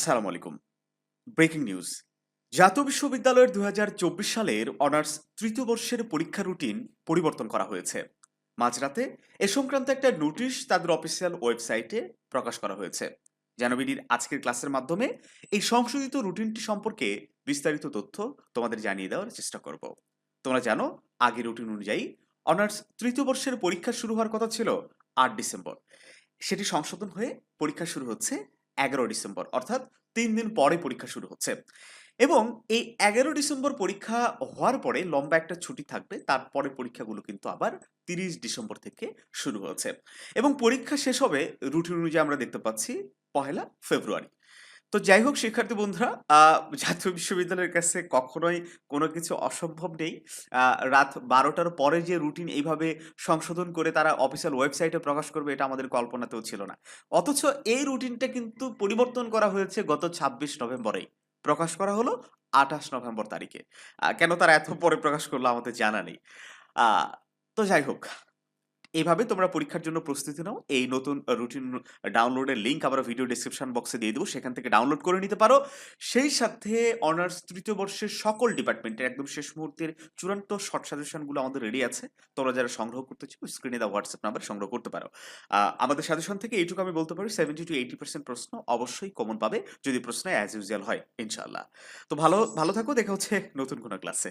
আসসালামু আলাইকুম। Breaking news জাতীয় বিশ্ববিদ্যালয়ের দুহাজার চব্বিশ সালের অনার্স তৃতীয় বর্ষের পরীক্ষা রুটিন পরিবর্তন করা হয়েছে। মাঝরাতে এ সংক্রান্ত একটা নোটিশ তাদের অফিসিয়াল ওয়েবসাইটে প্রকাশ করা হয়েছে। জানবিডির আজকের ক্লাসের মাধ্যমে এই সংশোধিত রুটিনটি সম্পর্কে বিস্তারিত তথ্য তোমাদের জানিয়ে দেওয়ার চেষ্টা করব। তোমরা জানো, আগের রুটিন অনুযায়ী অনার্স তৃতীয় বর্ষের পরীক্ষা শুরু হওয়ার কথা ছিল আট ডিসেম্বর। সেটি সংশোধন হয়ে পরীক্ষা শুরু হচ্ছে এগারো ডিসেম্বর, অর্থাৎ তিন দিন পরে পরীক্ষা শুরু হচ্ছে। এবং এই এগারো ডিসেম্বর পরীক্ষা হওয়ার পরে লম্বা একটা ছুটি থাকবে তারপরে পরীক্ষাগুলো কিন্তু আবার তিরিশ ডিসেম্বর থেকে শুরু হয়েছে। এবং পরীক্ষা শেষ হবে রুটিন অনুযায়ী আমরা দেখতে পাচ্ছি পহেলা ফেব্রুয়ারি। তো যাই হোক, শিক্ষার্থী বন্ধুরা জাতীয় বিশ্ববিদ্যালয়ের কাছে কখনোই কোনো কিছু অসম্ভব নেই। রাত বারোটার পরে যে রুটিন এইভাবে সংশোধন করে তারা অফিসিয়াল ওয়েবসাইটে প্রকাশ করবে, এটা আমাদের কল্পনাতেও ছিল না। অথচ এই রুটিনটা কিন্তু পরিবর্তন করা হয়েছে গত ছাব্বিশ নভেম্বরেই। প্রকাশ করা হলো আঠাশ নভেম্বর তারিখে। কেন তারা এত পরে প্রকাশ করল আমাদের জানা নেই। তো যাই হোক এইভাবে তোমরা পরীক্ষার জন্য প্রস্তুতি নাও। এই নতুন রুটিন ডাউনলোডের লিঙ্ক আমরা ভিডিও ডিসক্রিপশন বক্সে দিয়ে দেবো। সেখান থেকে ডাউনলোড করে নিতে পারো। সেই সাথে অনার্স তৃতীয় বর্ষের সকল ডিপার্টমেন্টের একদম শেষ মুহূর্তের চূড়ান্ত শর্ট সাজেশনগুলো আমাদের রেডি আছে। তোমরা যারা সংগ্রহ করতে চাও স্ক্রিনে দেওয়া হোয়াটসঅ্যাপ নাম্বার সংগ্রহ করতে পারো। আমাদের সাজেশন থেকে এইটুকু আমি বলতে পারি সেভেন্টি টু এইটি পার্সেন্ট প্রশ্ন অবশ্যই কমন পাবে যদি প্রশ্ন অ্যাজ ইউজুয়াল হয় ইনশাল্লাহ তো ভালো ভালো থাকো, দেখা হচ্ছে নতুন কোনো ক্লাসে